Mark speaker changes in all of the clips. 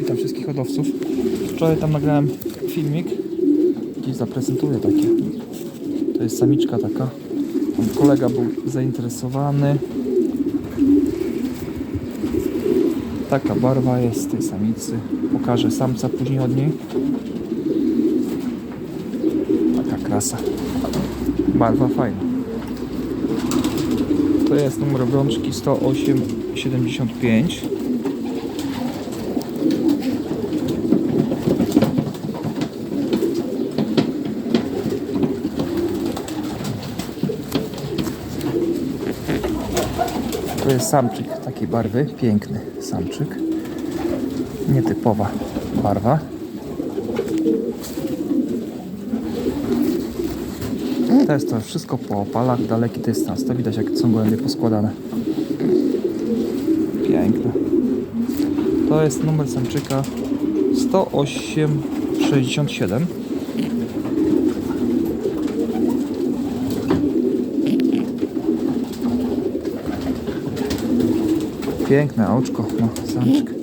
Speaker 1: Witam wszystkich hodowców. Wczoraj tam nagrałem filmik. Gdzieś zaprezentuję takie. To jest samiczka taka. Tam kolega był zainteresowany. Taka barwa jest tej samicy. Pokażę samca później od niej. Taka krasa. Barwa fajna. To jest numer obrączki 10875. To jest samczyk takiej barwy, piękny samczyk. Nietypowa barwa. To jest to wszystko po opalach, daleki dystans. To widać jak są gołębie poskładane. Piękne. To jest numer samczyka 10867. Piękne oczko, no, samczyk.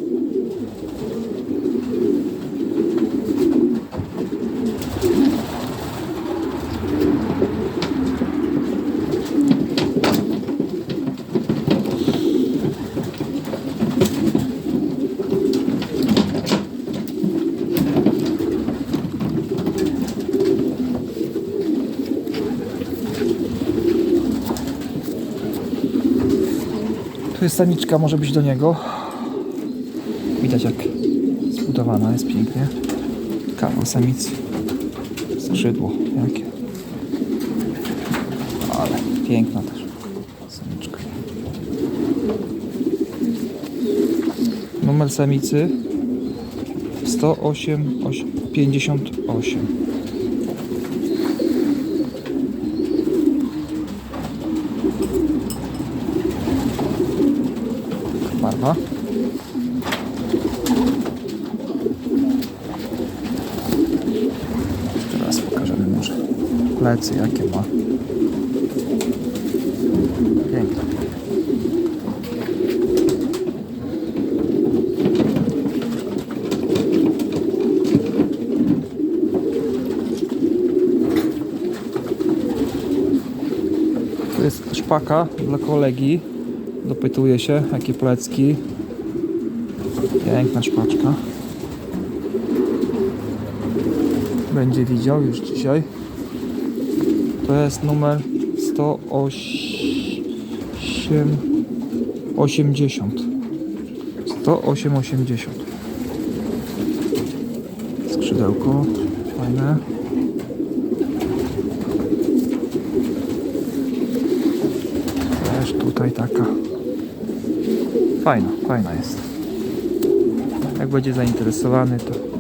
Speaker 1: Tu jest samiczka, może być do niego. Widać jak zbudowana jest pięknie. Kawał samicy. Skrzydło jakie. Ale piękna też samiczka. Numer samicy 108 oś- 58. barwa. Jeszcze raz pokażemy może plecy jakie ma. Piękne. To jest szpaka dla kolegi. Dopytuje się, jakie plecki. Piękna szpaczka. Będzie widział już dzisiaj. To jest numer 108 80. 10880. Skrzydełko fajne. Też tutaj taka. Fajna, fajna jest. Jak będzie zainteresowany, to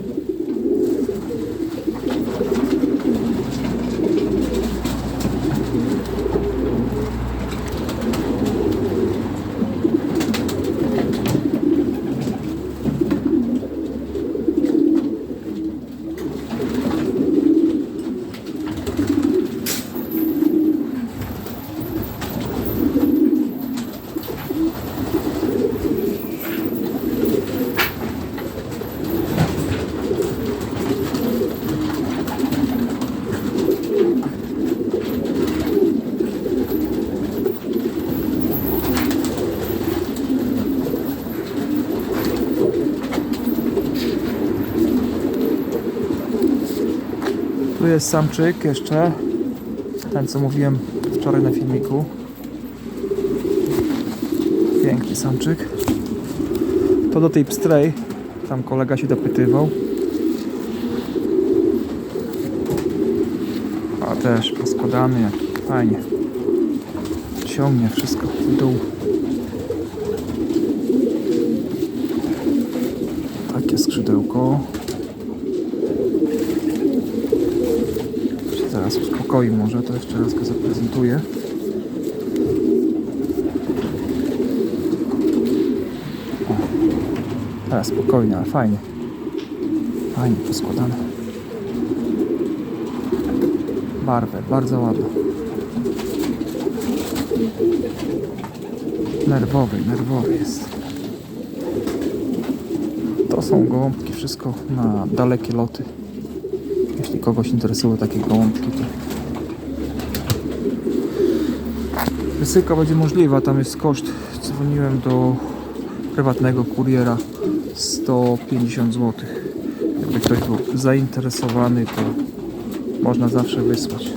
Speaker 1: Tu jest samczyk jeszcze. Ten co mówiłem wczoraj na filmiku. Piękny samczyk. To do tej pstrej. Tam kolega się dopytywał. A też poskładany jaki fajnie. Ciągnie wszystko w dół. Takie skrzydełko. Zaraz uspokoi może, to jeszcze raz go zaprezentuję. O, teraz spokojnie, ale fajnie. Fajnie poskładane. Barwę, bardzo ładną. Nerwowy, nerwowy jest. To są gołąbki, wszystko na dalekie loty. Jeśli kogoś interesują takie gołąbki, to wysyłka będzie możliwa. Tam jest koszt. Dzwoniłem do prywatnego kuriera 150 zł. Jakby ktoś był zainteresowany, to można zawsze wysłać.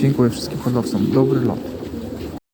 Speaker 1: Dziękuję wszystkim hodowcom. Dobry lot.